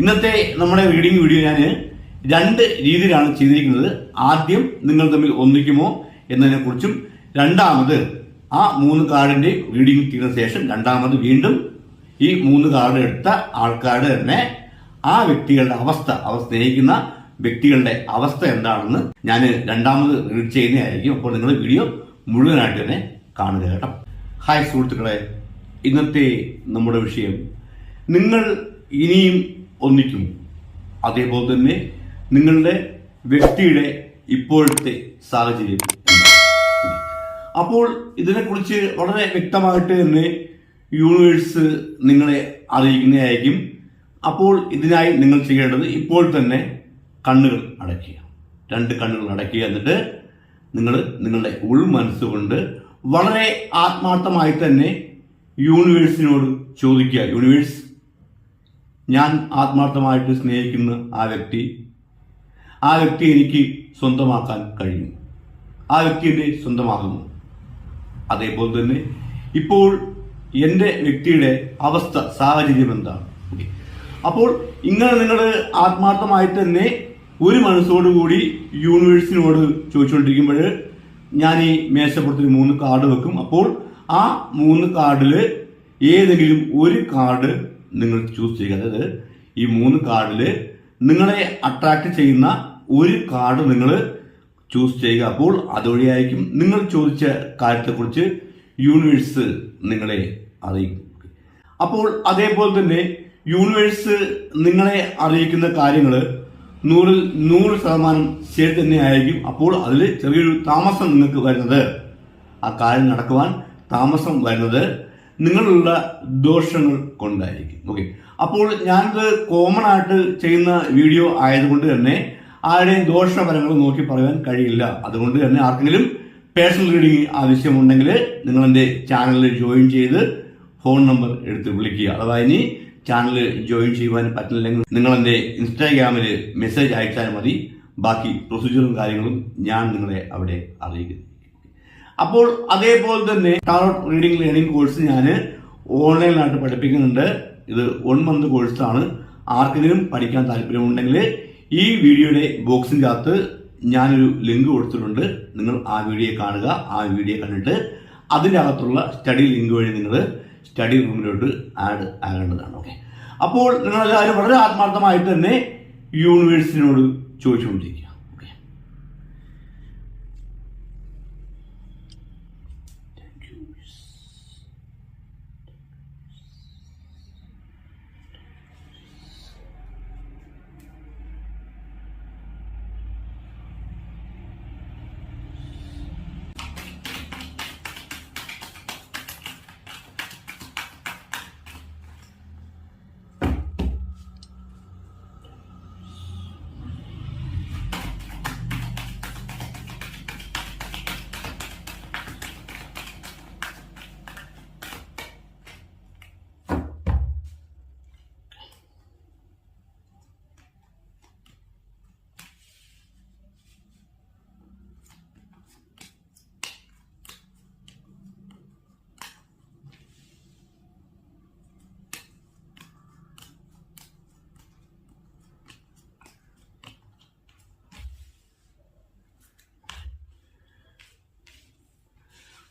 ഇന്നത്തെ നമ്മുടെ reading video ഞാൻ രണ്ട് രീതിയിലാണ് ചെയ്തിരിക്കുന്നത്. ആദ്യം നിങ്ങൾ തമ്മിൽ ഒന്നിക്കുമോ എന്നതിനെ കുറിച്ചും രണ്ടാമത് ആ മൂന്ന് കാർഡിന്റെ റീഡിംഗ് തീർന്ന ശേഷം രണ്ടാമത് വീണ്ടും ഈ മൂന്ന് കാർഡ് എടുത്ത ആൾക്കാരുടെ തന്നെ ആ വ്യക്തികളുടെ അവസ്ഥ അവർ സ്നേഹിക്കുന്ന വ്യക്തികളുടെ അവസ്ഥ എന്താണെന്ന് ഞാൻ രണ്ടാമത് റീഡ് ചെയ്യുന്നതായിരിക്കും. അപ്പോൾ നിങ്ങൾ വീഡിയോ മുഴുവനായിട്ട് തന്നെ കാണുക കേട്ടോ. ഹായ് സുഹൃത്തുക്കളെ ഇന്നത്തെ നമ്മുടെ വിഷയം നിങ്ങൾ ഇനിയും ഒന്നിക്കും അതേപോലെ തന്നെ നിങ്ങളുടെ വ്യക്തിയുടെ ഇപ്പോഴത്തെ സാഹചര്യം? അപ്പോൾ ഇതിനെക്കുറിച്ച് വളരെ വ്യക്തമായിട്ട് തന്നെ യൂണിവേഴ്സ് നിങ്ങളെ അറിയിക്കുന്നതായിരിക്കും. അപ്പോൾ ഇതിനായി നിങ്ങൾ ചെയ്യേണ്ടത് ഇപ്പോൾ തന്നെ കണ്ണുകൾ അടയ്ക്കുക. രണ്ട് കണ്ണുകൾ അടയ്ക്കുക എന്നിട്ട് നിങ്ങൾ നിങ്ങളുടെ ഉൾ മനസ്സുകൊണ്ട് വളരെ ആത്മാർത്ഥമായി തന്നെ യൂണിവേഴ്സിനോട് ചോദിക്കുക. യൂണിവേഴ്സ് ഞാൻ ആത്മാർത്ഥമായിട്ട് സ്നേഹിക്കുന്ന ആ വ്യക്തി ആ വ്യക്തി എനിക്ക് സ്വന്തമാക്കാൻ കഴിയും. ആ വ്യക്തി എന്നെ സ്വന്തമാകുന്നു അതേപോലെ തന്നെ ഇപ്പോൾ എന്റെ വ്യക്തിയുടെ അവസ്ഥ സാഹചര്യം എന്താണ്? അപ്പോൾ ഇങ്ങനെ നിങ്ങൾ ആത്മാർത്ഥമായിട്ട് തന്നെ ഒരു മനസ്സോടുകൂടി യൂണിവേഴ്സിനോട് ചോദിച്ചുകൊണ്ടിരിക്കുമ്പോൾ ഞാൻ ഈ മേശപ്പുറത്തിൽ മൂന്ന് കാർഡ് വെക്കും. അപ്പോൾ ആ മൂന്ന് കാർഡിൽ ഏതെങ്കിലും ഒരു കാർഡ് നിങ്ങൾ ചൂസ് ചെയ്യുക. അതായത് ഈ മൂന്ന് കാർഡിൽ നിങ്ങളെ അട്രാക്ട് ചെയ്യുന്ന ഒരു കാർഡ് നിങ്ങൾ ചൂസ് ചെയ്യുക. അപ്പോൾ അതുവഴിയായിരിക്കും നിങ്ങൾ ചോദിച്ച കാര്യത്തെക്കുറിച്ച് യൂണിവേഴ്സ് നിങ്ങളെ അറിയിക്കും. അപ്പോൾ അതേപോലെ തന്നെ യൂണിവേഴ്സ് നിങ്ങളെ അറിയിക്കുന്ന കാര്യങ്ങൾ നൂറിൽ നൂറ് ശതമാനം ശരി തന്നെയായിരിക്കും അപ്പോൾ അതിൽ ചെറിയൊരു താമസം നിങ്ങൾക്ക് വരുന്നത്. ആ കാര്യം നടക്കുവാൻ താമസം വരുന്നത് നിങ്ങളുള്ള ദോഷങ്ങൾ കൊണ്ടായിരിക്കും. ഓക്കെ അപ്പോൾ ഞാനിത് കോമൺ ആയിട്ട് ചെയ്യുന്ന വീഡിയോ ആയതുകൊണ്ട് തന്നെ ആരുടെയും ദോഷഫലങ്ങൾ നോക്കി പറയാൻ കഴിയില്ല. അതുകൊണ്ട് തന്നെ ആർക്കെങ്കിലും പേഴ്സണൽ റീഡിംഗ് ആവശ്യമുണ്ടെങ്കിൽ നിങ്ങൾ എന്റെ ചാനലിൽ ജോയിൻ ചെയ്ത് ഫോൺ നമ്പർ എടുത്ത് വിളിക്കുക. അഥവാ ഇനി ചാനൽ ജോയിൻ ചെയ്യുവാൻ പറ്റില്ലെങ്കിൽ നിങ്ങൾ എന്റെ ഇൻസ്റ്റാഗ്രാമിൽ മെസ്സേജ് അയച്ചാൽ മതി. ബാക്കി പ്രൊസീജിയറും കാര്യങ്ങളും ഞാൻ നിങ്ങളെ അവിടെ അറിയിക്കുന്നു അപ്പോൾ അതേപോലെ തന്നെ ടാറോട്ട് റീഡിംഗ് ലേണിംഗ് കോഴ്സ് ഞാൻ ഓൺലൈനായിട്ട് പഠിപ്പിക്കുന്നുണ്ട്. ഇത് വൺ മന്ത് കോഴ്സാണ് ആർക്കെങ്കിലും പഠിക്കാൻ താല്പര്യമുണ്ടെങ്കിൽ ഈ വീഡിയോയുടെ ബോക്സിന്റെ ഞാനൊരു ലിങ്ക് കൊടുത്തിട്ടുണ്ട്. നിങ്ങൾ ആ വീഡിയോ കാണുക. ആ വീഡിയോ കണ്ടിട്ട് അതിന്റെ അകത്തുള്ള സ്റ്റഡി ലിങ്ക് വഴി നിങ്ങൾ സ്റ്റഡി റൂമിലോട്ട് ആഡ് ആകേണ്ടതാണ്. ഓക്കെ അപ്പോൾ നിങ്ങളെല്ലാവരും വളരെ ആത്മാർത്ഥമായിട്ട് തന്നെ യൂണിവേഴ്സിനോട് ചോദിച്ചുകൊണ്ടിരിക്കുക.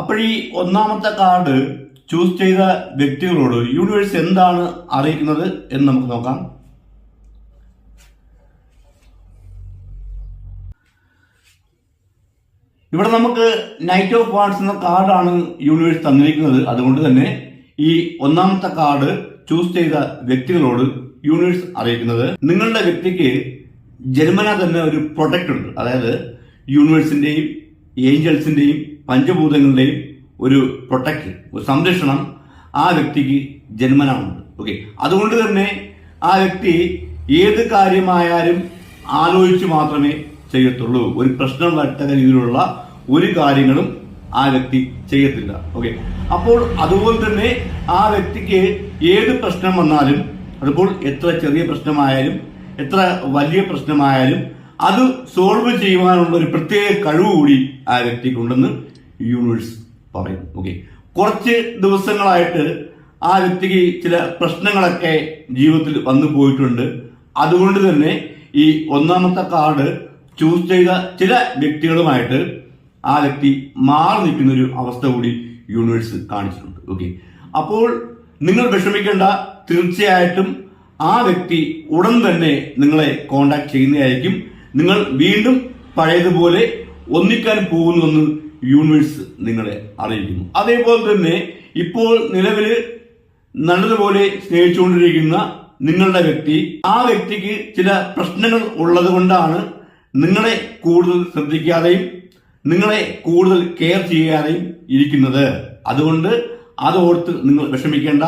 അപ്പോൾ ഈ ഒന്നാമത്തെ കാർഡ് ചൂസ് ചെയ്ത വ്യക്തികളോട് യൂണിവേഴ്സ് എന്താണ് അറിയിക്കുന്നത് എന്ന് നമുക്ക് നോക്കാം. ഇവിടെ നമുക്ക് നൈറ്റ് ഓഫ് വാർഡ്സ് എന്ന കാർഡാണ് യൂണിവേഴ്സ് തന്നിരിക്കുന്നത്. അതുകൊണ്ട് തന്നെ ഈ ഒന്നാമത്തെ കാർഡ് ചൂസ് ചെയ്ത വ്യക്തികളോട് യൂണിവേഴ്സ് അറിയിക്കുന്നത്. നിങ്ങളുടെ വ്യക്തിക്ക് ജന്മന തന്നെ ഒരു പ്രൊട്ടക്ട് ഉണ്ട്. അതായത് യൂണിവേഴ്സിന്റെയും ഏഞ്ചൽസിന്റെയും പഞ്ചഭൂതങ്ങളുടെയും ഒരു പ്രൊട്ടക്ട് ഒരു സംരക്ഷണം ആ വ്യക്തിക്ക് ജന്മനാണുണ്ട് ഓക്കെ അതുകൊണ്ട് തന്നെ ആ വ്യക്തി ഏത് കാര്യമായാലും ആലോചിച്ച് മാത്രമേ ചെയ്യത്തുള്ളൂ. ഒരു പ്രശ്നം വരത്തക്ക രീതിയിലുള്ള ഒരു കാര്യങ്ങളും ആ വ്യക്തി ചെയ്യത്തില്ല. ഓക്കെ അപ്പോൾ അതുപോലെ തന്നെ ആ വ്യക്തിക്ക് ഏത് പ്രശ്നം വന്നാലും അതിപ്പോൾ എത്ര ചെറിയ പ്രശ്നമായാലും എത്ര വലിയ പ്രശ്നമായാലും അത് സോൾവ് ചെയ്യുവാനുള്ള ഒരു പ്രത്യേക കഴിവ് കൂടി ആ വ്യക്തിക്കുണ്ടെന്ന് യൂണിവേഴ്സ് പറയും. ഓക്കെ കുറച്ച് ദിവസങ്ങളായിട്ട് ആ വ്യക്തിക്ക് ചില പ്രശ്നങ്ങളൊക്കെ ജീവിതത്തിൽ വന്നു പോയിട്ടുണ്ട്. അതുകൊണ്ട് തന്നെ ഈ ഒന്നാമത്തെ കാർഡ് ചൂസ് ചെയ്ത ചില വ്യക്തികളുമായിട്ട് ആ വ്യക്തി മാറി നിൽക്കുന്ന ഒരു അവസ്ഥ കൂടി യൂണിവേഴ്സ് കാണിച്ചിട്ടുണ്ട്. ഓക്കെ അപ്പോൾ നിങ്ങൾ വിഷമിക്കേണ്ട തീർച്ചയായിട്ടും ആ വ്യക്തി ഉടൻ തന്നെ നിങ്ങളെ കോണ്ടാക്ട് ചെയ്യുന്നതായിരിക്കും. നിങ്ങൾ വീണ്ടും പഴയതുപോലെ ഒന്നിക്കാൻ പോകുന്നുവെന്ന് യൂണിവേഴ്സ് നിങ്ങളെ അറിയിക്കുന്നു. അതേപോലെ തന്നെ ഇപ്പോൾ നിലവിൽ നല്ലതുപോലെ സ്നേഹിച്ചുകൊണ്ടിരിക്കുന്ന നിങ്ങളുടെ വ്യക്തി ആ വ്യക്തിക്ക് ചില പ്രശ്നങ്ങൾ ഉള്ളത് കൊണ്ടാണ് നിങ്ങളെ കൂടുതൽ ശ്രദ്ധിക്കാതെയും നിങ്ങളെ കൂടുതൽ കെയർ ചെയ്യാതെയും ഇരിക്കുന്നത്. അതുകൊണ്ട് അതോർത്ത് നിങ്ങൾ വിഷമിക്കേണ്ട.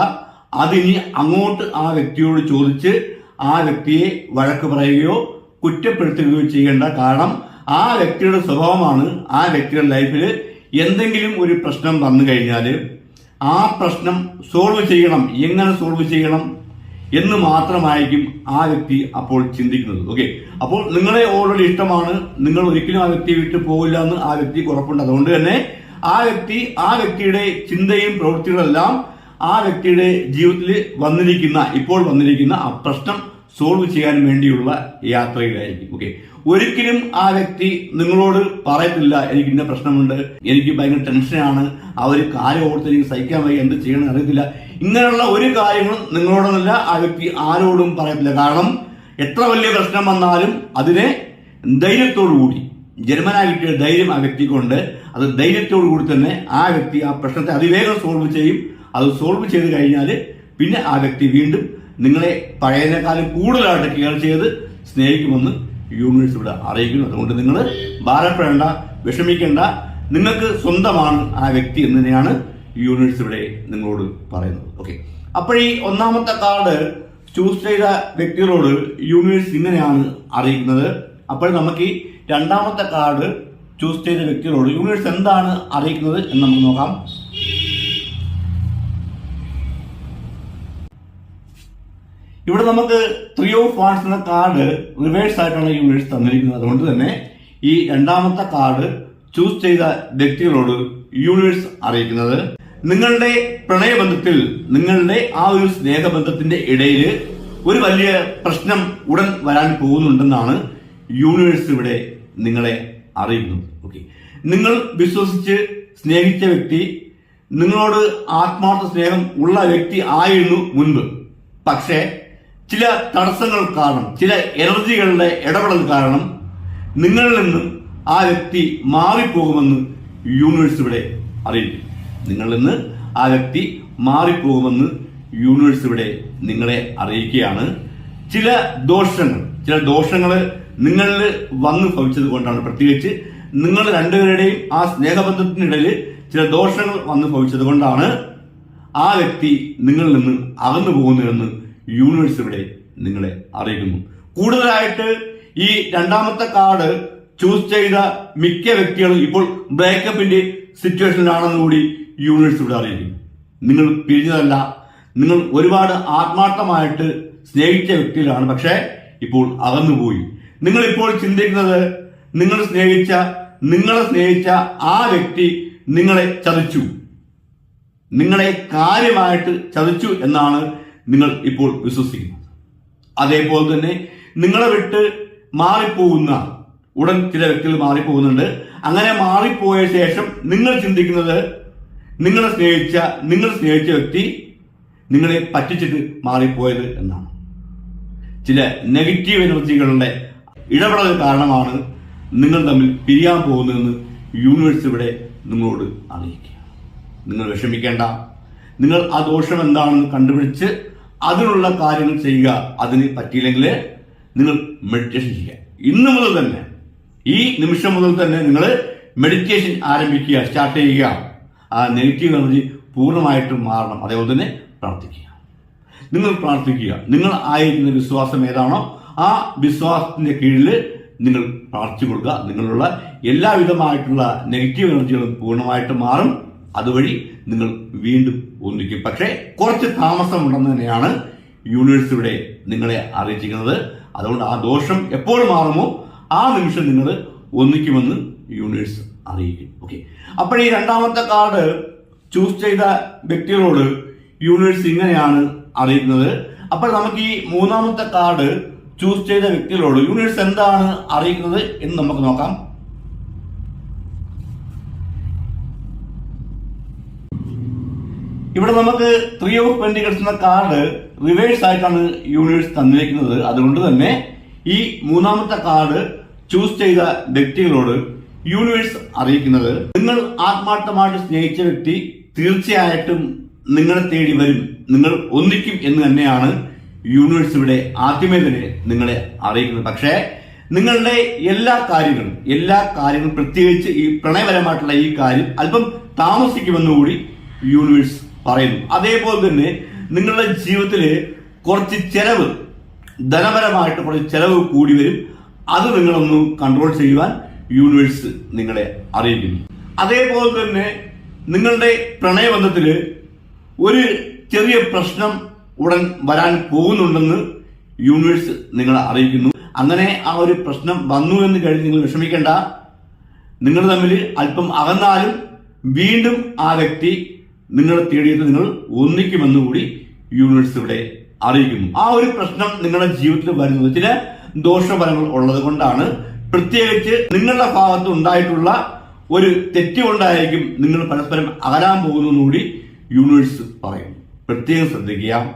അതിനി അങ്ങോട്ട് ആ വ്യക്തിയോട് ചോദിച്ച് ആ വ്യക്തിയെ വഴക്ക് പറയുകയോ കുറ്റപ്പെടുത്തുകയോ ചെയ്യേണ്ട കാരണം ആ വ്യക്തിയുടെ സ്വഭാവമാണ് ആ വ്യക്തിയുടെ ലൈഫിൽ എന്തെങ്കിലും ഒരു പ്രശ്നം വന്നു കഴിഞ്ഞാൽ ആ പ്രശ്നം സോൾവ് ചെയ്യണം എങ്ങനെ സോൾവ് ചെയ്യണം എന്ന് മാത്രമായിരിക്കും ആ വ്യക്തി അപ്പോൾ ചിന്തിക്കുന്നത്. ഓക്കെ? അപ്പോൾ നിങ്ങളെ ഓൾറെഡി ഇഷ്ടമാണ്. നിങ്ങൾ ഒരിക്കലും ആ വ്യക്തിയെ വിട്ട് പോകില്ല എന്ന് ആ വ്യക്തി ഉറപ്പുണ്ട്. അതുകൊണ്ട് തന്നെ ആ വ്യക്തി ആ വ്യക്തിയുടെ ചിന്തയും പ്രവൃത്തികളെല്ലാം ആ വ്യക്തിയുടെ ജീവിതത്തിൽ വന്നിരിക്കുന്ന ഇപ്പോൾ വന്നിരിക്കുന്ന ആ പ്രശ്നം സോൾവ് ചെയ്യാൻ വേണ്ടിയുള്ള യാത്രയിലായിരിക്കും. ഓക്കെ? ഒരിക്കലും ആ വ്യക്തി നിങ്ങളോട് പറയത്തില്ല എനിക്ക് ഇന്ന പ്രശ്നമുണ്ട് എനിക്ക് ഭയങ്കര ടെൻഷനാണ് ആ ഒരു കാര്യം ഓർത്ത് എനിക്ക് സഹിക്കാൻ വയ്യ എന്ത് ചെയ്യണം അറിയത്തില്ല. ഇങ്ങനെയുള്ള ഒരു കാര്യങ്ങളും നിങ്ങളോടൊന്നല്ല ആ വ്യക്തി ആരോടും പറയത്തില്ല. കാരണം എത്ര വലിയ പ്രശ്നം വന്നാലും അതിനെ ധൈര്യത്തോടു കൂടി ജന്മനാ കിട്ടിയ ധൈര്യം ആ വ്യക്തിക്കുണ്ട്. അത് ധൈര്യത്തോടു കൂടി തന്നെ ആ വ്യക്തി ആ പ്രശ്നത്തെ അതിവേഗം സോൾവ് ചെയ്യും. അത് സോൾവ് ചെയ്ത് കഴിഞ്ഞാൽ പിന്നെ ആ വ്യക്തി വീണ്ടും നിങ്ങളെ പഴയതിനേക്കാളും കൂടുതലായിട്ട് കെയർ ചെയ്ത് സ്നേഹിക്കുമെന്ന് യൂണിവേഴ്സ് ഇവിടെ അറിയിക്കുന്നു. അതുകൊണ്ട് നിങ്ങൾ ഭാരപ്പെടേണ്ട വിഷമിക്കേണ്ട. നിങ്ങൾക്ക് സ്വന്തമാണ് ആ വ്യക്തി എന്ന് തന്നെയാണ് യൂണിവേഴ്സ് ഇവിടെ നിങ്ങളോട് പറയുന്നത്. ഓക്കെ അപ്പോൾ ഈ ഒന്നാമത്തെ കാർഡ് ചൂസ് ചെയ്ത വ്യക്തികളോട് യൂണിവേഴ്സ് ഇങ്ങനെയാണ് അറിയിക്കുന്നത്. അപ്പോൾ നമുക്ക് ഈ രണ്ടാമത്തെ കാർഡ് ചൂസ് ചെയ്ത വ്യക്തികളോട് യൂണിവേഴ്സ് എന്താണ് അറിയിക്കുന്നത് എന്ന് നമുക്ക് നോക്കാം. ഇവിടെ നമുക്ക് ത്രീ ഓഫ് വാൺസ് എന്ന കാർഡ് റിവേഴ്സ് ആയിട്ടാണ് യൂണിവേഴ്സ് തന്നിരിക്കുന്നത്. അതുകൊണ്ട് തന്നെ ഈ രണ്ടാമത്തെ കാർഡ് ചൂസ് ചെയ്ത വ്യക്തികളോട് യൂണിവേഴ്സ് അറിയിക്കുന്നത്. നിങ്ങളുടെ പ്രണയബന്ധത്തിൽ നിങ്ങളുടെ ആ ഒരു സ്നേഹബന്ധത്തിന്റെ ഇടയിൽ ഒരു വലിയ പ്രശ്നം ഉടൻ വരാൻ പോകുന്നുണ്ടെന്നാണ് യൂണിവേഴ്സ് ഇവിടെ നിങ്ങളെ അറിയിക്കുന്നത്. ഓക്കെ നിങ്ങൾ വിശ്വസിച്ച് സ്നേഹിച്ച വ്യക്തി നിങ്ങളോട് ആത്മാർത്ഥ സ്നേഹം ഉള്ള വ്യക്തി ആയിരുന്നു മുൻപ്. പക്ഷേ ചില തടസ്സങ്ങൾ കാരണം ചില എനർജികളുടെ ഇടപെടൽ കാരണം നിങ്ങളിൽ നിന്നും ആ വ്യക്തി മാറിപ്പോകുമെന്ന് യൂണിവേഴ്സ് ഇവിടെ അറിയിക്കും നിങ്ങളിൽ നിന്ന് ആ വ്യക്തി മാറിപ്പോകുമെന്ന് യൂണിവേഴ്സ് ഇവിടെ നിങ്ങളെ അറിയിക്കുകയാണ്. ചില ദോഷങ്ങൾ ചില ദോഷങ്ങൾ നിങ്ങളിൽ വന്നു ഭവിച്ചത് കൊണ്ടാണ്. പ്രത്യേകിച്ച് നിങ്ങൾ രണ്ടുപേരുടെയും ആ സ്നേഹബന്ധത്തിനിടയിൽ ചില ദോഷങ്ങൾ വന്നു ഭവിച്ചത് കൊണ്ടാണ് ആ വ്യക്തി നിങ്ങളിൽ നിന്ന് അകന്നു പോകുന്നതെന്ന് യൂണിവേഴ്സ് ഇവിടെ നിങ്ങളെ അറിയിക്കുന്നു. കൂടുതലായിട്ട് ഈ രണ്ടാമത്തെ കാർഡ് ചൂസ് ചെയ്ത മിക്ക വ്യക്തികളും ഇപ്പോൾ ബ്രേക്കപ്പിന്റെ സിറ്റുവേഷനിലാണെന്ന് കൂടി യൂണിവേഴ്സ് ഇവിടെ അറിയിക്കുന്നു. നിങ്ങൾ പിരിഞ്ഞതല്ല. നിങ്ങൾ ഒരുപാട് ആത്മാർത്ഥമായിട്ട് സ്നേഹിച്ച വ്യക്തികളാണ് പക്ഷേ ഇപ്പോൾ അകന്നുപോയി. നിങ്ങൾ ഇപ്പോൾ ചിന്തിക്കുന്നത് നിങ്ങൾ സ്നേഹിച്ച നിങ്ങളെ സ്നേഹിച്ച ആ വ്യക്തി നിങ്ങളെ ചതിച്ചു. നിങ്ങളെ കാര്യമായിട്ട് ചതിച്ചു എന്നാണ് നിങ്ങൾ ഇപ്പോൾ വിശ്വസിക്കുന്നത് അതേപോലെ തന്നെ നിങ്ങളെ വിട്ട് മാറിപ്പോകുന്ന ഉടൻ ചില വ്യക്തികൾ മാറിപ്പോകുന്നുണ്ട്. അങ്ങനെ മാറിപ്പോയ ശേഷം നിങ്ങൾ ചിന്തിക്കുന്നത് നിങ്ങളെ സ്നേഹിച്ച നിങ്ങൾ സ്നേഹിച്ച വ്യക്തി നിങ്ങളെ പറ്റിച്ചിട്ട് മാറിപ്പോയത് എന്നാണ്. ചില നെഗറ്റീവ് എനർജികളുടെ ഇടപെടൽ കാരണമാണ് നിങ്ങൾ തമ്മിൽ പിരിയാൻ പോകുന്നതെന്ന് യൂണിവേഴ്സ് ഇവിടെ നിങ്ങളോട് അറിയിക്കുക നിങ്ങൾ വിഷമിക്കേണ്ട. നിങ്ങൾ ആ ദോഷം എന്താണെന്ന് കണ്ടുപിടിച്ച് അതിനുള്ള കാര്യങ്ങൾ ചെയ്യുക അതിന് പറ്റിയില്ലെങ്കിൽ നിങ്ങൾ മെഡിറ്റേഷൻ ചെയ്യുക. ഇന്ന് മുതൽ തന്നെ ഈ നിമിഷം മുതൽ തന്നെ നിങ്ങൾ മെഡിറ്റേഷൻ ആരംഭിക്കുക സ്റ്റാർട്ട് ചെയ്യുക. ആ നെഗറ്റീവ് എനർജി പൂർണമായിട്ടും മാറണം. അതേപോലെ തന്നെ പ്രാർത്ഥിക്കുക. നിങ്ങൾ പ്രാർത്ഥിക്കുക. നിങ്ങൾ ആയിരിക്കുന്ന വിശ്വാസം ഏതാണോ ആ വിശ്വാസത്തിന്റെ കീഴിൽ നിങ്ങൾ പ്രാർത്ഥിച്ചു കൊടുക്കുക. നിങ്ങളുള്ള എല്ലാവിധമായിട്ടുള്ള നെഗറ്റീവ് എനർജികളും പൂർണമായിട്ട് മാറും. അതുവഴി നിങ്ങൾ വീണ്ടും ഒന്നിക്കും. പക്ഷേ കുറച്ച് താമസമുണ്ടെന്ന് തന്നെയാണ് യൂണിവേഴ്സ് ഇവിടെ നിങ്ങളെ അറിയിച്ചിരിക്കുന്നത്. അതുകൊണ്ട് ആ ദോഷം എപ്പോൾ മാറുമോ ആ നിമിഷം നിങ്ങൾ ഒന്നിക്കുമെന്ന് യൂണിവേഴ്സ് അറിയിക്കും. ഓക്കെ. അപ്പോൾ ഈ രണ്ടാമത്തെ കാർഡ് ചൂസ് ചെയ്ത വ്യക്തികളോട് യൂണിവേഴ്സ് ഇങ്ങനെയാണ് അറിയിക്കുന്നത്. അപ്പോൾ നമുക്ക് ഈ മൂന്നാമത്തെ കാർഡ് ചൂസ് ചെയ്ത വ്യക്തികളോട് യൂണിവേഴ്സ് എന്താണ് അറിയിക്കുന്നത് എന്ന് നമുക്ക് നോക്കാം. ഇവിടെ നമുക്ക് ത്രീ ഓഫ് പെന്റിക്കൽസ് എന്ന കാർഡ് റിവേഴ്സ് ആയിട്ടാണ് യൂണിവേഴ്സ് തന്നിരിക്കുന്നത്. അതുകൊണ്ട് തന്നെ ഈ മൂന്നാമത്തെ കാർഡ് ചൂസ് ചെയ്ത വ്യക്തികളോട് യൂണിവേഴ്സ് അറിയിക്കുന്നത്. നിങ്ങൾ ആത്മാർത്ഥമായിട്ട് സ്നേഹിച്ച വ്യക്തി തീർച്ചയായിട്ടും നിങ്ങളെ തേടി വരും. നിങ്ങൾ ഒന്നിക്കും എന്ന് തന്നെയാണ് യൂണിവേഴ്സ് ഇവിടെ ആദ്യമേ തന്നെ നിങ്ങളെ അറിയിക്കുന്നത്. പക്ഷേ നിങ്ങളുടെ എല്ലാ കാര്യങ്ങളും എല്ലാ കാര്യങ്ങളും പ്രത്യേകിച്ച് ഈ പ്രണയപരമായിട്ടുള്ള ഈ കാര്യം അല്പം താമസിക്കുമെന്നുകൂടി യൂണിവേഴ്സ് പറയുന്നു. അതേപോലെ തന്നെ നിങ്ങളുടെ ജീവിതത്തിൽ കുറച്ച് ചെലവ് ധനപരമായിട്ട് കുറച്ച് ചെലവ് കൂടി വരും. അത് നിങ്ങളൊന്ന് കൺട്രോൾ ചെയ്യുവാൻ യൂണിവേഴ്സ് നിങ്ങളെ അറിയിക്കുന്നു. അതേപോലെ തന്നെ നിങ്ങളുടെ പ്രണയബന്ധത്തിൽ ഒരു ചെറിയ പ്രശ്നം ഉടൻ വരാൻ പോകുന്നുണ്ടെന്ന് യൂണിവേഴ്സ് നിങ്ങളെ അറിയിക്കുന്നു. അങ്ങനെ ആ ഒരു പ്രശ്നം വന്നു എന്ന് കഴിഞ്ഞ് നിങ്ങൾ വിഷമിക്കേണ്ട. നിങ്ങൾ തമ്മിൽ അല്പം അകന്നാലും വീണ്ടും ആ വ്യക്തി നിങ്ങളെ തേടിയിട്ട് നിങ്ങൾ ഒന്നിക്കുമെന്ന് കൂടി യൂണിവേഴ്സ് ഇവിടെ അറിയിക്കുന്നു. ആ ഒരു പ്രശ്നം നിങ്ങളുടെ ജീവിതത്തിൽ വരുന്നത് ചില ദോഷഫലങ്ങൾ ഉള്ളത് കൊണ്ടാണ്. പ്രത്യേകിച്ച് നിങ്ങളുടെ ഭാഗത്ത് ഉണ്ടായിട്ടുള്ള ഒരു തെറ്റ് കൊണ്ടായിരിക്കും നിങ്ങൾ പരസ്പരം അകലാൻ കൂടി യൂണിവേഴ്സ് പറയുന്നു. പ്രത്യേകം ശ്രദ്ധിക്കുക.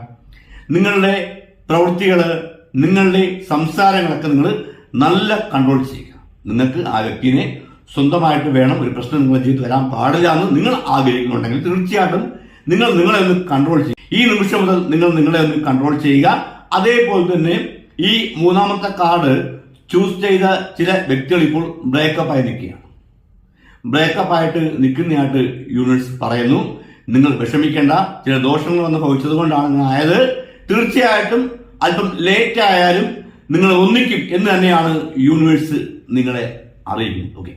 നിങ്ങളുടെ പ്രവൃത്തികൾ നിങ്ങളുടെ സംസാരങ്ങളൊക്കെ നിങ്ങൾ നല്ല കൺട്രോൾ ചെയ്യുക. നിങ്ങൾക്ക് ആ വ്യക്തിനെ സ്വന്തമായിട്ട് വേണം ഒരു പ്രശ്നം നിങ്ങളുടെ ജീവിതത്തിൽ വരാൻ പാടില്ല എന്ന് നിങ്ങൾ ആഗ്രഹിക്കുന്നുണ്ടെങ്കിൽ തീർച്ചയായിട്ടും നിങ്ങൾ നിങ്ങളെ ഒന്ന് കൺട്രോൾ ചെയ്യുക ഈ നിമിഷം മുതൽ നിങ്ങൾ നിങ്ങളെ ഒന്ന് കൺട്രോൾ ചെയ്യുക. അതേപോലെ തന്നെ ഈ മൂന്നാമത്തെ കാർഡ് ചൂസ് ചെയ്ത ചില വ്യക്തികൾ ഇപ്പോൾ ബ്രേക്കപ്പ് ആയി നിൽക്കുകയാണ്. ബ്രേക്കപ്പ് ആയിട്ട് നിൽക്കുന്നതായിട്ട് യൂണിറ്റ്സ് പറയുന്നു. നിങ്ങൾ വിഷമിക്കേണ്ട. ചില ദോഷങ്ങൾ വന്ന് ഭവിച്ചത് കൊണ്ടാണ് ആയത്. തീർച്ചയായിട്ടും അല്പം ലേറ്റ് ആയാലും നിങ്ങൾ ഒന്നിക്കും എന്ന് തന്നെയാണ് യൂണിവേഴ്സ് നിങ്ങളെ അറിയിക്കുന്നത്. ഓക്കെ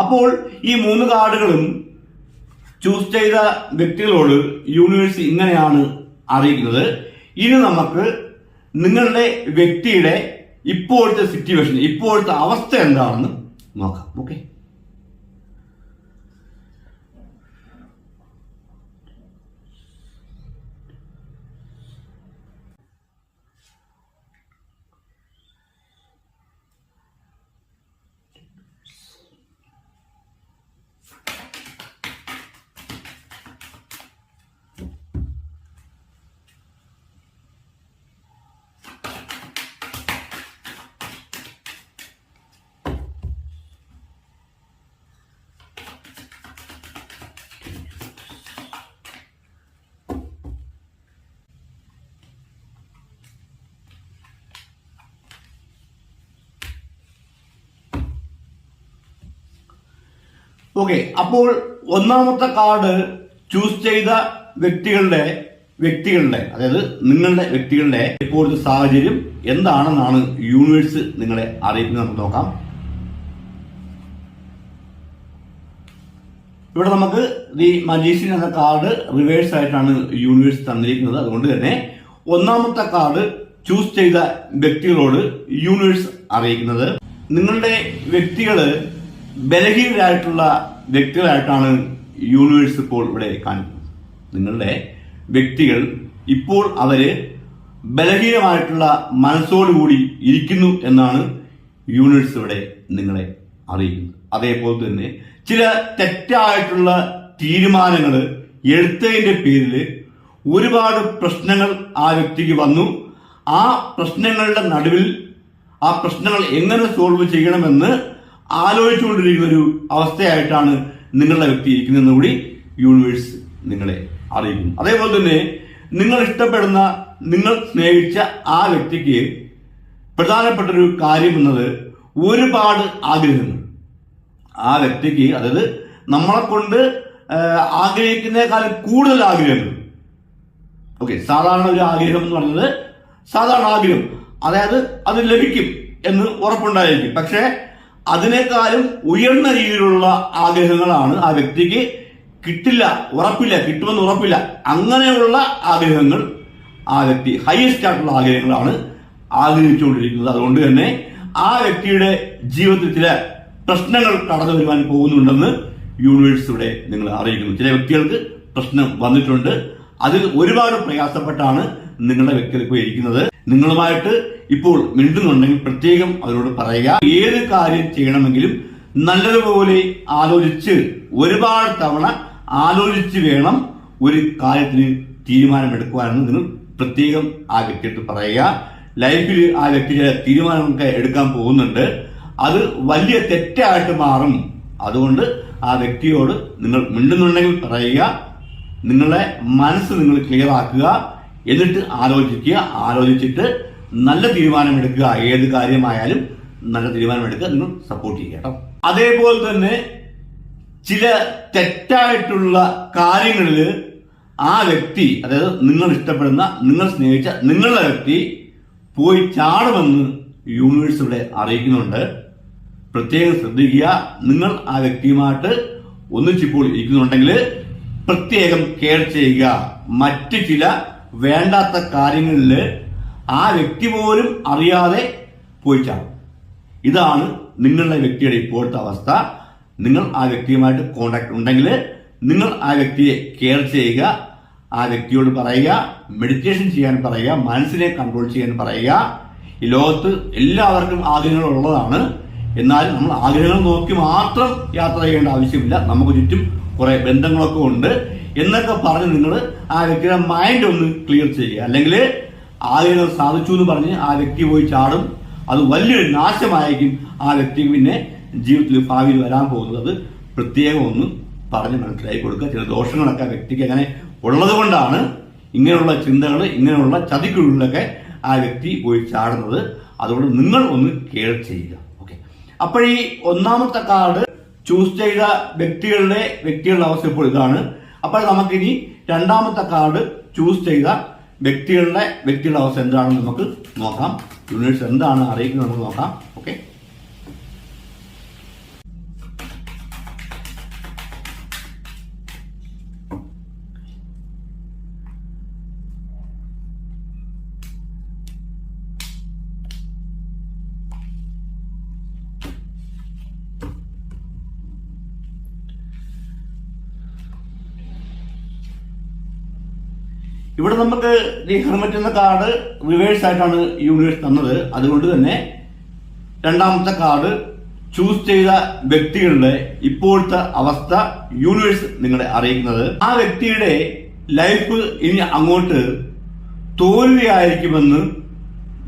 അപ്പോൾ ഈ മൂന്ന് കാർഡുകളും ചൂസ് ചെയ്ത വ്യക്തികളോട് യൂണിവേഴ്സ് ഇങ്ങനെയാണ് അറിയിക്കുന്നത്. ഇനി നമുക്ക് നിങ്ങളുടെ വ്യക്തിയുടെ ഇപ്പോഴത്തെ സിറ്റുവേഷൻ ഇപ്പോഴത്തെ അവസ്ഥ എന്താണെന്ന് നോക്കാം. ഓക്കെ ഓക്കെ അപ്പോൾ ഒന്നാമത്തെ കാർഡ് ചൂസ് ചെയ്ത വ്യക്തികളുടെ വ്യക്തികളുടെ അതായത് നിങ്ങളുടെ വ്യക്തികളുടെ ഇപ്പോഴത്തെ സാഹചര്യം എന്താണെന്നാണ് യൂണിവേഴ്സ് നിങ്ങളെ അറിയിക്കുന്നത് നമുക്ക് നോക്കാം. ഇവിടെ നമുക്ക് ദി മജീഷ്യൻ എന്ന കാർഡ് റിവേഴ്സ് ആയിട്ടാണ് യൂണിവേഴ്സ് തന്നിരിക്കുന്നത്. അതുകൊണ്ട് തന്നെ ഒന്നാമത്തെ കാർഡ് ചൂസ് ചെയ്ത വ്യക്തികളോട് യൂണിവേഴ്സ് അറിയിക്കുന്നത്. നിങ്ങളുടെ വ്യക്തികൾ ബലഹീനരായിട്ടുള്ള വ്യക്തികളായിട്ടാണ് യൂണിവേഴ്സ് ഇപ്പോൾ ഇവിടെ കാണിക്കുന്നത്. നിങ്ങളുടെ വ്യക്തികൾ ഇപ്പോൾ അവർ ബലഹീനമായിട്ടുള്ള മനസ്സോടുകൂടി ഇരിക്കുന്നു എന്നാണ് യൂണിവേഴ്സ് ഇവിടെ നിങ്ങളെ അറിയിക്കുന്നത്. അതേപോലെ തന്നെ ചില തെറ്റായിട്ടുള്ള തീരുമാനങ്ങൾ എടുത്തതിന്റെ പേരിൽ ഒരുപാട് പ്രശ്നങ്ങൾ ആ വ്യക്തിക്ക് വന്നു. ആ പ്രശ്നങ്ങളുടെ നടുവിൽ ആ പ്രശ്നങ്ങൾ എങ്ങനെ സോൾവ് ചെയ്യണമെന്ന് ആലോചിച്ചുകൊണ്ടിരിക്കുന്ന ഒരു അവസ്ഥയായിട്ടാണ് നിങ്ങളുടെ വ്യക്തി ഇരിക്കുന്നതെന്ന് കൂടി യൂണിവേഴ്സ് നിങ്ങളെ അറിയിക്കുന്നു. അതേപോലെ തന്നെ നിങ്ങൾ ഇഷ്ടപ്പെടുന്ന നിങ്ങൾ സ്നേഹിച്ച ആ വ്യക്തിക്ക് പ്രധാനപ്പെട്ട ഒരു കാര്യം എന്നത് ഒരുപാട് ആഗ്രഹങ്ങൾ. ആ വ്യക്തിക്ക് അതായത് നമ്മളെ കൊണ്ട് ആഗ്രഹിക്കുന്നേക്കാളും കൂടുതൽ ആഗ്രഹങ്ങൾ. ഓക്കെ സാധാരണ ഒരു ആഗ്രഹം എന്ന് പറയുന്നത് സാധാരണ ആഗ്രഹം. അതായത് അത് ലഭിക്കും എന്ന് ഉറപ്പുണ്ടായിരിക്കും. പക്ഷേ അതിനേക്കാളും ഉയർന്ന രീതിയിലുള്ള ആഗ്രഹങ്ങളാണ് ആ വ്യക്തിക്ക് കിട്ടില്ല ഉറപ്പില്ല കിട്ടുമെന്ന് ഉറപ്പില്ല. അങ്ങനെയുള്ള ആഗ്രഹങ്ങൾ ആ വ്യക്തി ഹയസ്റ്റ് ആയിട്ടുള്ള ആഗ്രഹങ്ങളാണ് ആഗ്രഹിച്ചുകൊണ്ടിരിക്കുന്നത്. അതുകൊണ്ട് തന്നെ ആ വ്യക്തിയുടെ ജീവിതത്തിൽ ചില പ്രശ്നങ്ങൾ കടന്നു വരുവാൻ പോകുന്നുണ്ടെന്ന് യൂണിവേഴ്സ് ഇവിടെ നിങ്ങൾ അറിയിക്കുന്നു. ചില വ്യക്തികൾക്ക് പ്രശ്നം വന്നിട്ടുണ്ട്. അതിൽ ഒരുപാട് പ്രയാസപ്പെട്ടാണ് നിങ്ങളുടെ വ്യക്തി ഇപ്പോൾ ഇരിക്കുന്നത് നിങ്ങളുമായിട്ട് ഇപ്പോൾ മിണ്ടുന്നുണ്ടെങ്കിൽ പ്രത്യേകം അവരോട് പറയുക. ഏത് കാര്യം ചെയ്യണമെങ്കിലും നല്ലതുപോലെ ആലോചിച്ച് ഒരുപാട് തവണ ആലോചിച്ച് വേണം ഒരു കാര്യത്തിന് തീരുമാനമെടുക്കുവാനെന്ന് നിങ്ങൾ പ്രത്യേകം ആ വ്യക്തിയോട് പറയുക. ലൈഫിൽ ആ വ്യക്തി ചില തീരുമാനങ്ങൾക്ക് എടുക്കാൻ പോകുന്നുണ്ട്. അത് വലിയ തെറ്റായിട്ട് മാറും. അതുകൊണ്ട് ആ വ്യക്തിയോട് നിങ്ങൾ മിണ്ടുന്നുണ്ടെങ്കിൽ പറയുക. നിങ്ങളുടെ മനസ്സ് നിങ്ങൾ ക്ലിയർ ആക്കുക. എന്നിട്ട് ആലോചിക്കുക. ആലോചിച്ചിട്ട് നല്ല തീരുമാനമെടുക്കുക ഏത് കാര്യമായാലും നല്ല തീരുമാനമെടുക്കുക നിങ്ങൾ സപ്പോർട്ട് ചെയ്യുക. കേട്ടോ അതേപോലെ തന്നെ ചില തെറ്റായിട്ടുള്ള കാര്യങ്ങളിൽ ആ വ്യക്തി അതായത് നിങ്ങൾ ഇഷ്ടപ്പെടുന്ന നിങ്ങൾ സ്നേഹിച്ച നിങ്ങളുടെ വ്യക്തി പോയി ചാടുമെന്ന് യൂണിവേഴ്സ് ഇവിടെ അറിയിക്കുന്നുണ്ട്. പ്രത്യേകം ശ്രദ്ധിക്കുക നിങ്ങൾ ആ വ്യക്തിയുമായിട്ട് ഒന്നിച്ചിപ്പോൾ ഇരിക്കുന്നുണ്ടെങ്കിൽ പ്രത്യേകം കെയർ ചെയ്യുക. മറ്റ് ചില വേണ്ടാത്ത കാര്യങ്ങളിൽ ആ വ്യക്തി പോലും അറിയാതെ പോയി ഇതാണ് നിങ്ങളുടെ വ്യക്തിയുടെ ഇപ്പോഴത്തെ അവസ്ഥ. നിങ്ങൾ ആ വ്യക്തിയുമായിട്ട് കോണ്ടാക്ട് ഉണ്ടെങ്കിൽ നിങ്ങൾ ആ വ്യക്തിയെ കെയർ ചെയ്യുക ആ വ്യക്തിയോട് പറയുക മെഡിറ്റേഷൻ ചെയ്യാൻ പറയുക മനസ്സിനെ കൺട്രോൾ ചെയ്യാൻ പറയുക. ഈ ലോകത്ത് എല്ലാവർക്കും ആഗ്രഹങ്ങൾ ഉള്ളതാണ്. എന്നാൽ നമ്മൾ ആഗ്രഹങ്ങൾ നോക്കി മാത്രം യാത്ര ചെയ്യേണ്ട ആവശ്യമില്ല. നമുക്ക് ചുറ്റും കുറെ ബന്ധങ്ങളൊക്കെ ഉണ്ട്. എന്നൊക്കെ പറഞ്ഞ് നിങ്ങൾ ആ വ്യക്തിയുടെ മൈൻഡ് ഒന്ന് ക്ലിയർ ചെയ്യുക. അല്ലെങ്കിൽ ആഗ്രഹം സാധിച്ചു എന്ന് പറഞ്ഞ് ആ വ്യക്തി പോയി ചാടും. അത് വലിയൊരു നാശമായിരിക്കും ആ വ്യക്തി പിന്നെ ജീവിതത്തിൽ ഭാവിയിൽ വരാൻ പോകുന്നത്. പ്രത്യേകം ഒന്ന് പറഞ്ഞ് മനസ്സിലാക്കി കൊടുക്കുക. ചില ദോഷങ്ങളൊക്കെ ആ വ്യക്തിക്ക് അങ്ങനെ ഉള്ളത് കൊണ്ടാണ് ഇങ്ങനെയുള്ള ചിന്തകൾ ഇങ്ങനെയുള്ള ചതിക്കുള്ളിലൊക്കെ ആ വ്യക്തി പോയി ചാടുന്നത്. അതുകൊണ്ട് നിങ്ങൾ ഒന്ന് കെയർ ചെയ്യുക. ഓക്കെ. അപ്പോഴീ ഒന്നാമത്തെ കാർഡ് ചൂസ് ചെയ്ത വ്യക്തികളുടെ വ്യക്തികളുടെ അവസ്ഥ ഇപ്പോൾ ഇതാണ്. അപ്പോൾ നമുക്കിനി രണ്ടാമത്തെ കാർഡ് ചൂസ് ചെയ്ത വ്യക്തികളുടെ വ്യക്തിയുടെ അവസ്ഥ എന്താണെന്ന് നമുക്ക് നോക്കാം. യൂണിവേഴ്സ് എന്താണ് അറിയിക്കുന്നത് നമുക്ക് നോക്കാം. ഓക്കെ ഇവിടെ നമുക്ക് ഈ ഹെർമറ്റ് എന്ന കാർഡ് റിവേഴ്സ് ആയിട്ടാണ് യൂണിവേഴ്സ് തന്നത്. അതുകൊണ്ട് തന്നെ രണ്ടാമത്തെ കാർഡ് ചൂസ് ചെയ്ത വ്യക്തികളുടെ ഇപ്പോഴത്തെ അവസ്ഥ യൂണിവേഴ്സ് നിങ്ങളെ അറിയിക്കുന്നത്. ആ വ്യക്തിയുടെ ലൈഫ് ഇനി അങ്ങോട്ട് തോൽവിയായിരിക്കുമെന്ന്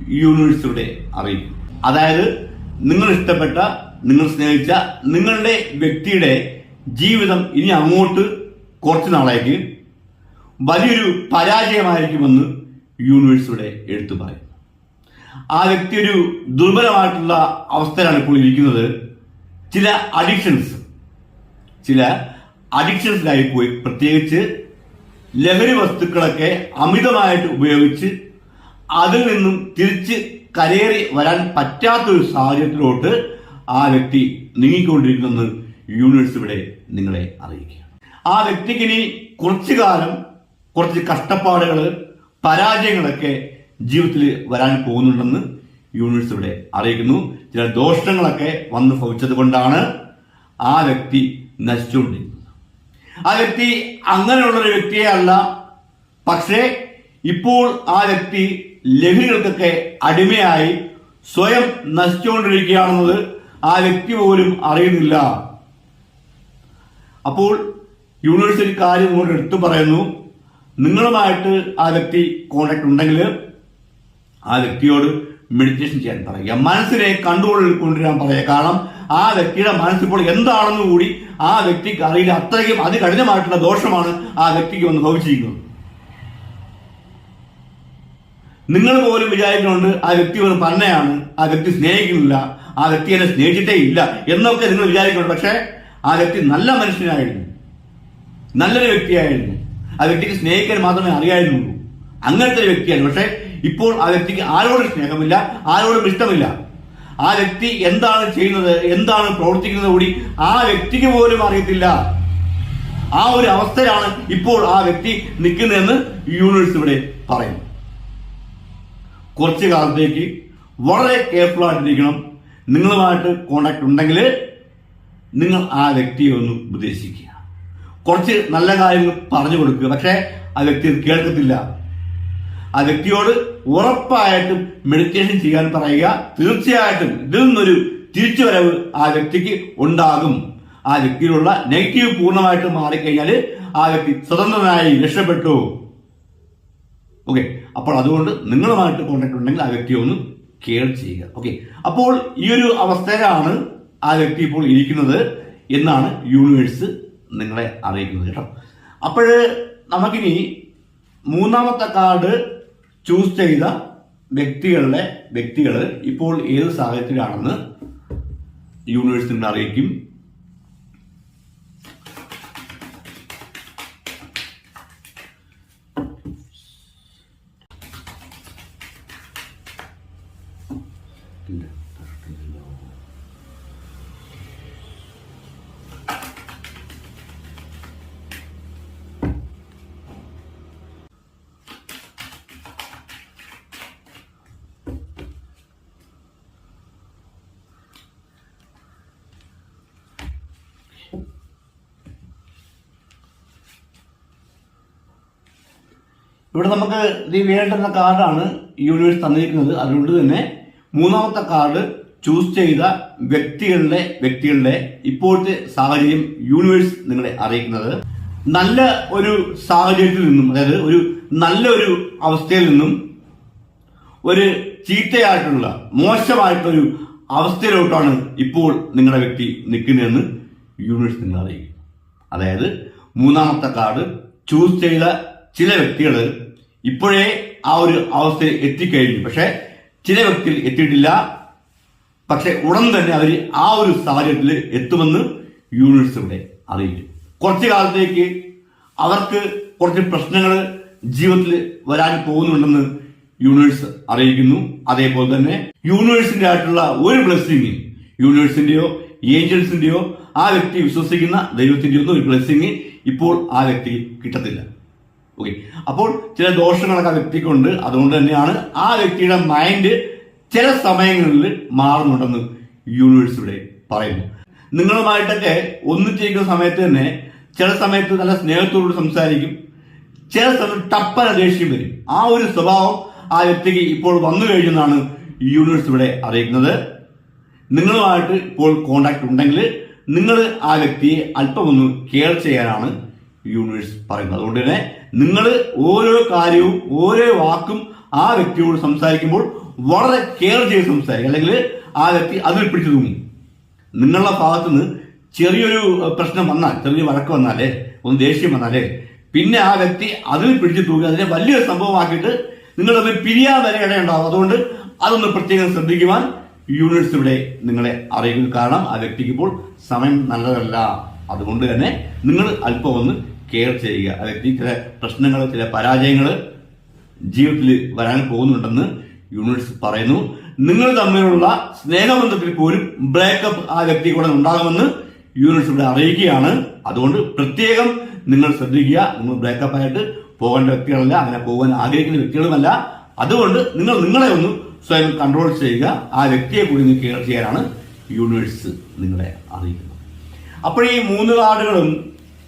യൂണിവേഴ്സ് ഇവിടെ അറിയിക്കും. അതായത് നിങ്ങൾ ഇഷ്ടപ്പെട്ട നിങ്ങൾ സ്നേഹിച്ച നിങ്ങളുടെ വ്യക്തിയുടെ ജീവിതം ഇനി അങ്ങോട്ട് കുറച്ച് നാളേക്ക് വലിയൊരു പരാജയമായിരിക്കുമെന്ന് യൂണിവേഴ്സിയുടെ എഴുത്തു പറയും ആ വ്യക്തി ഒരു ദുർബലമായിട്ടുള്ള അവസ്ഥയിലാണ് ഇപ്പോൾ ഇരിക്കുന്നത്. ചില അഡിക്ഷൻസ് ചില അഡിക്ഷൻസിലായി പോയി പ്രത്യേകിച്ച് ലഹരി വസ്തുക്കളൊക്കെ അമിതമായിട്ട് ഉപയോഗിച്ച് അതിൽ നിന്നും തിരിച്ച് കരയേറി വരാൻ പറ്റാത്തൊരു സാഹചര്യത്തിലോട്ട് ആ വ്യക്തി നീങ്ങിക്കൊണ്ടിരിക്കുമെന്ന് യൂണിവേഴ്സ് ഇവിടെ നിങ്ങളെ അറിയിക്കുക ആ വ്യക്തിക്ക് ഇനി കുറച്ചു കാലം കുറച്ച് കഷ്ടപ്പാടുകൾ പരാജയങ്ങളൊക്കെ ജീവിതത്തിൽ വരാൻ പോകുന്നുണ്ടെന്ന് യൂണിവേഴ്സ് ഇവിടെ അറിയിക്കുന്നു. ചില ദോഷങ്ങളൊക്കെ വന്ന് ഭവിച്ചത് കൊണ്ടാണ് ആ വ്യക്തി നശിച്ചുകൊണ്ടിരിക്കുന്നത്. ആ വ്യക്തി അങ്ങനെയുള്ളൊരു വ്യക്തിയെ അല്ല. പക്ഷേ ഇപ്പോൾ ആ വ്യക്തി ലഹരികൾക്കൊക്കെ അടിമയായി സ്വയം നശിച്ചുകൊണ്ടിരിക്കുകയാണെന്നത് ആ വ്യക്തി പോലും അറിയുന്നില്ല. അപ്പോൾ യൂണിവേഴ്സിറ്റി കാര്യം കൊണ്ട് എടുത്തു പറയുന്നു. നിങ്ങളുമായിട്ട് ആ വ്യക്തി കോണ്ടാക്ട് ഉണ്ടെങ്കിൽ ആ വ്യക്തിയോട് മെഡിറ്റേഷൻ ചെയ്യാൻ പറയുക. മനസ്സിനെ കൺട്രോളിൽ കൊണ്ടുവരാൻ പറയുക. കാരണം ആ വ്യക്തിയുടെ മനസ്സിപ്പോൾ എന്താണെന്ന് കൂടി ആ വ്യക്തിക്ക് അറിയില്ല. അത്രയ്ക്കും അതികഠിനമായിട്ടുള്ള ദോഷമാണ് ആ വ്യക്തിക്ക് വന്ന് ഭവിച്ചിരിക്കുന്നത്. നിങ്ങൾ പോലും വിചാരിക്കുന്നുണ്ട് ആ വ്യക്തി ഒരു പന്നയാണ് ആ വ്യക്തി സ്നേഹിക്കുന്നില്ല ആ വ്യക്തി എന്നെ സ്നേഹിച്ചിട്ടേ ഇല്ല എന്നൊക്കെ നിങ്ങൾ വിചാരിക്കുന്നുണ്ട്. പക്ഷേ ആ വ്യക്തി നല്ല മനുഷ്യനായിരുന്നു. നല്ലൊരു വ്യക്തിയായിരുന്നു. ആ വ്യക്തിക്ക് സ്നേഹിക്കാൻ മാത്രമേ അറിയായിരുന്നുള്ളൂ. അങ്ങനത്തെ ഒരു വ്യക്തിയാണ്. പക്ഷെ ഇപ്പോൾ ആ വ്യക്തിക്ക് ആരോടും സ്നേഹമില്ല ആരോടും ഇഷ്ടമില്ല. ആ വ്യക്തി എന്താണ് ചെയ്യുന്നത് എന്താണ് പ്രവർത്തിക്കുന്നത് കൂടി ആ വ്യക്തിക്ക് പോലും അറിയത്തില്ല. ആ ഒരു അവസ്ഥയാണ് ഇപ്പോൾ ആ വ്യക്തി നിൽക്കുന്നതെന്ന് യൂണിവേഴ്സ് ഇവിടെ പറയുന്നു കുറച്ചു കാലത്തേക്ക് വളരെ കെയർഫുൾ ആയിട്ടിരിക്കണം. നിങ്ങളുമായിട്ട് കോണ്ടാക്ട് ഉണ്ടെങ്കിൽ നിങ്ങൾ ആ വ്യക്തിയെ ഒന്ന് ഉപദേശിക്കുക. കുറച്ച് നല്ല കാര്യങ്ങൾ പറഞ്ഞു കൊടുക്കുക. പക്ഷേ ആ വ്യക്തി അത് കേൾക്കത്തില്ല. ആ വ്യക്തിയോട് ഉറപ്പായിട്ടും മെഡിറ്റേഷൻ ചെയ്യാൻ പറയുക തീർച്ചയായിട്ടും ഇതിൽ നിന്നൊരു തിരിച്ചുവരവ് ആ വ്യക്തിക്ക് ഉണ്ടാകും. ആ വ്യക്തിയിലുള്ള നെഗറ്റീവ് പൂർണമായിട്ട് മാറിക്കഴിഞ്ഞാൽ ആ വ്യക്തി സ്വതന്ത്രനായി രക്ഷപ്പെട്ടു. ഓക്കെ അപ്പോൾ അതുകൊണ്ട് നിങ്ങളുമായിട്ട് കോൺടാക്ട് ഉണ്ടെങ്കിൽ ആ വ്യക്തിയെ ഒന്ന് കെയർ ചെയ്യുക. ഓക്കെ അപ്പോൾ ഈ ഒരു അവസ്ഥയിലാണ് ആ വ്യക്തി ഇപ്പോൾ ഇരിക്കുന്നത് എന്നാണ് യൂണിവേഴ്സ് നിങ്ങളെ അറിയിക്കുന്നത് കേട്ടോ. അപ്പോൾ നമുക്കിനി മൂന്നാമത്തെ കാർഡ് ചൂസ് ചെയ്ത വ്യക്തികളുടെ വ്യക്തികൾ ഇപ്പോൾ ഏത് സാഹചര്യത്തിലാണെന്ന് യൂണിവേഴ്സിറ്റി നിങ്ങളെ അറിയിക്കും. ഇവിടെ നമുക്ക് ഇത് വേണ്ടുന്ന കാർഡാണ് യൂണിവേഴ്സ് തന്നിരിക്കുന്നത്. അതുകൊണ്ട് തന്നെ മൂന്നാമത്തെ കാർഡ് ചൂസ് ചെയ്ത വ്യക്തികളുടെ വ്യക്തികളുടെ ഇപ്പോഴത്തെ സാഹചര്യം യൂണിവേഴ്സ് നിങ്ങളെ അറിയിക്കുന്നത്. നല്ല ഒരു സാഹചര്യത്തിൽ നിന്നും അതായത് ഒരു നല്ലൊരു അവസ്ഥയിൽ നിന്നും ഒരു ചീത്തയായിട്ടുള്ള മോശമായിട്ടൊരു അവസ്ഥയിലോട്ടാണ് ഇപ്പോൾ നിങ്ങളുടെ വ്യക്തി നിൽക്കുന്നതെന്ന് യൂണിവേഴ്സ് നിങ്ങൾ അറിയിക്കും അതായത് മൂന്നാമത്തെ കാർഡ് ചൂസ് ചെയ്ത ചില വ്യക്തികൾ ഇപ്പോഴേ ആ ഒരു അവസ്ഥയിൽ എത്തിക്കഴിഞ്ഞു. പക്ഷെ ചില വ്യക്തികൾ എത്തിയിട്ടില്ല. പക്ഷെ ഉടൻ തന്നെ അവർ ആ ഒരു സാഹചര്യത്തിൽ എത്തുമെന്ന് യൂണിവേഴ്സ് ഇവിടെ അറിയിക്കും കുറച്ചു കാലത്തേക്ക് അവർക്ക് കുറച്ച് പ്രശ്നങ്ങൾ ജീവിതത്തിൽ വരാൻ പോകുന്നുണ്ടെന്ന് യൂണിവേഴ്സ് അറിയിക്കുന്നു. അതേപോലെ തന്നെ യൂണിവേഴ്സിന്റെ ആയിട്ടുള്ള ഒരു ബ്ലെസ്സിങ് യൂണിവേഴ്സിന്റെയോ ഏഞ്ചൽസിന്റെയോ ആ വ്യക്തി വിശ്വസിക്കുന്ന ദൈവത്തിന്റെയോ ഒന്നും ഒരു ബ്ലെസ്സിങ് ഇപ്പോൾ ആ വ്യക്തി കിട്ടത്തില്ല. ഓക്കെ അപ്പോൾ ചില ദോഷങ്ങളൊക്കെ ആ വ്യക്തിക്കുണ്ട്. അതുകൊണ്ട് തന്നെയാണ് ആ വ്യക്തിയുടെ മൈൻഡ് ചില സമയങ്ങളിൽ മാറുന്നുണ്ടെന്ന് യൂണിവേഴ്സ് ഇവിടെ പറയുന്നു. നിങ്ങളുമായിട്ടൊക്കെ ഒന്നിച്ചിരിക്കുന്ന സമയത്ത് തന്നെ ചില സമയത്ത് നല്ല സ്നേഹത്തോട് സംസാരിക്കും. ചില സമയത്ത് ടപ്പന ദേഷ്യം വരും. ആ ഒരു സ്വഭാവം ആ വ്യക്തിക്ക് ഇപ്പോൾ വന്നു കഴിഞ്ഞെന്നാണ് യൂണിവേഴ്സ് ഇവിടെ അറിയിക്കുന്നത്. നിങ്ങളുമായിട്ട് ഇപ്പോൾ കോണ്ടാക്ട് ഉണ്ടെങ്കിൽ നിങ്ങൾ ആ വ്യക്തിയെ അല്പമൊന്ന് കെയർ ചെയ്യാനാണ് യൂണിവേഴ്സ് പറയുന്നത്. അതുകൊണ്ട് തന്നെ നിങ്ങൾ ഓരോ കാര്യവും ഓരോ വാക്കും ആ വ്യക്തിയോട് സംസാരിക്കുമ്പോൾ വളരെ കെയർ ചെയ്ത് സംസാരിക്കുക. അല്ലെങ്കിൽ ആ വ്യക്തി അതിൽ പിടിച്ചു തൂങ്ങും. നിങ്ങളുടെ ഭാഗത്തുനിന്ന് ചെറിയൊരു പ്രശ്നം വന്നാൽ ചെറിയ വഴക്ക് വന്നാലേ ഒന്ന് ദേഷ്യം വന്നാലേ പിന്നെ ആ വ്യക്തി അതിൽ പിടിച്ചു തൂങ്ങി അതിനെ വലിയൊരു സംഭവമാക്കിയിട്ട് നിങ്ങൾ തമ്മിൽ പിരിയാൻ വരെ ഇടയുണ്ടാവും. അതുകൊണ്ട് അതൊന്ന് പ്രത്യേകം ശ്രദ്ധിക്കുവാൻ യൂണിറ്റ്സ് ഇവിടെ നിങ്ങളെ അറിയിക്കുന്നു. കാരണം ആ വ്യക്തിക്ക് ഇപ്പോൾ സമയം നല്ലതല്ല. അതുകൊണ്ട് തന്നെ നിങ്ങൾ അല്പം ഒന്ന് കെയർ ചെയ്യുക. ആ വ്യക്തി ചില പ്രശ്നങ്ങൾ ചില പരാജയങ്ങൾ ജീവിതത്തിൽ വരാൻ പോകുന്നുണ്ടെന്ന് യൂണിവേഴ്സ് പറയുന്നു. നിങ്ങൾ തമ്മിലുള്ള സ്നേഹബന്ധത്തിൽ പോലും ബ്രേക്കപ്പ് ആ വ്യക്തി കൂടെ ഉണ്ടാകുമെന്ന് യൂണിവേഴ്സ് ഇവിടെ അറിയിക്കുകയാണ്. അതുകൊണ്ട് പ്രത്യേകം നിങ്ങൾ ശ്രദ്ധിക്കുക. നിങ്ങൾ ബ്രേക്കപ്പ് ആയിട്ട് പോകേണ്ട വ്യക്തികളല്ല അങ്ങനെ പോകാൻ ആഗ്രഹിക്കുന്ന വ്യക്തികളുമല്ല. അതുകൊണ്ട് നിങ്ങൾ നിങ്ങളെ ഒന്ന് സ്വയം കൺട്രോൾ ചെയ്യുക. ആ വ്യക്തിയെ കൂടി ഒന്ന് കെയർ ചെയ്യാനാണ് യൂണിവേഴ്സ് നിങ്ങളെ അറിയിക്കുന്നത്. അപ്പോൾ ഈ മൂന്ന് കാർഡുകളും